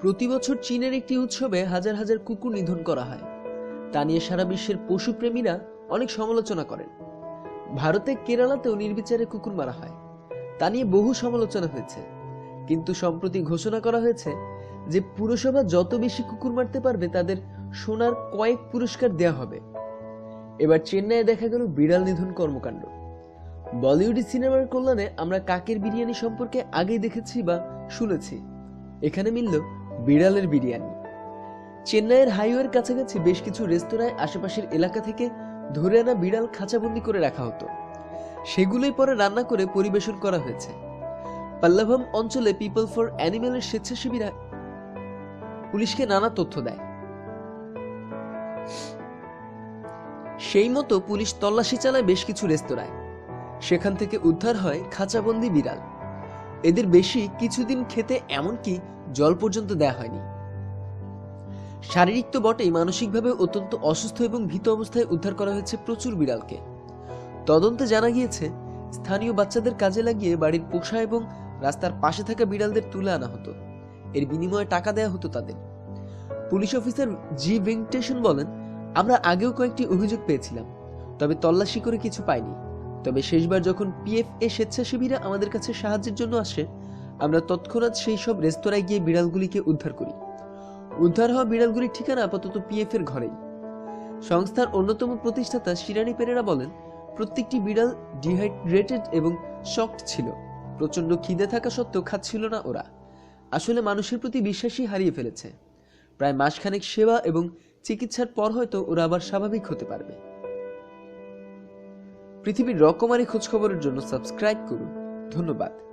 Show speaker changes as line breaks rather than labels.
প্রতি বছর চীনের একটি উৎসবে হাজার হাজার কুকুর নিধন করা হয়। তা নিয়ে সারা বিশ্বের পশুপ্রেমীরা অনেক সমালোচনা করেন। ভারতে কেরালাতেও নির্বিচারে কুকুর মারা হয়। তা নিয়ে বহু সমালোচনা হয়েছে। কিন্তু সম্প্রতি ঘোষণা করা হয়েছে যে পুরসভা যত বেশি কুকুর মারতে পারবে, তাদের সোনার কয়েক পুরস্কার দেয়া হবে। এবার চেন্নাইয়ে দেখা গেল বিড়াল নিধন কর্মকাণ্ড। বলিউডি সিনেমার কল্যাণে আমরা কাকের বিরিয়ানি সম্পর্কে আগেই দেখেছি বা শুনেছি। এখানে মিলল বিড়ালের বিরিয়ানি। চেন্নাইয়ের হাইওয়ের কাছাকাছি বেশ কিছু রেস্তোরাঁয় আশেপাশের এলাকা থেকে ধরে আনা বিড়াল খাঁচাবন্দি করে রাখা হতো। সেগুলোই পরে রান্না করে পরিবেশন করা হয়েছে। পাল্লাভাম অঞ্চলে পিপল ফর অ্যানিমেলের স্বেচ্ছাসেবীরা পুলিশকে নানা তথ্য দেয়। সেই মতো পুলিশ তল্লাশি চালায় বেশ কিছু রেস্তোরাঁয়। সেখান থেকে উদ্ধার হয় খাঁচাবন্দি বিড়াল। এদের বেশি কিছুদিন খেতে এমনকি জল পর্যন্ত দেয়া হয়নি। শারীরিক তো বটেই, মানসিকভাবে অত্যন্ত অসুস্থ এবং ভীত অবস্থায় উদ্ধার করা হয়েছে প্রচুর বিড়ালকে। তদন্তে জানা গিয়েছে, স্থানীয় বাচ্চাদের কাজে লাগিয়ে বাড়ির পোষা এবং রাস্তার পাশে থাকা বিড়ালদের তুলে আনা হতো। এর বিনিময়ে টাকা দেয়া হতো তাদের। পুলিশ অফিসার জি ভেঙ্কটেশন বলেন, আমরা আগেও কয়েকটি অভিযোগ পেয়েছিলাম, তবে তল্লাশি করে কিছু পাইনি। তবে শেষবার যখন পিএফ এ স্বেচ্ছাসেবীরা আমাদের কাছে সাহায্যের জন্য আসে আমরা তৎক্ষণাৎ সেই সব রেস্তোরাঁয় গিয়ে বিড়ালগুলিকে উদ্ধার করি। উদ্ধার হওয়া বিড়ালগুলির ঠিকানা আপাতত পিএফ এর ঘরেই। সংস্থার অন্যতম প্রতিষ্ঠাতা শিরানি পেরেরা বলেন, প্রত্যেকটি বিড়াল ডিহাইড্রেটেড এবং শক্ট ছিল। প্রচণ্ড খিদে থাকা সত্ত্বেও খাচ্ছিল না ওরা। আসলে মানুষের প্রতি বিশ্বাসই হারিয়ে ফেলেছে। প্রায় মাসখানেক সেবা এবং চিকিৎসার পর হয়তো ওরা আবার স্বাভাবিক হতে পারবে। পৃথিবীর রকমারি খোঁজখবরের জন্য সাবস্ক্রাইব করুন। ধন্যবাদ।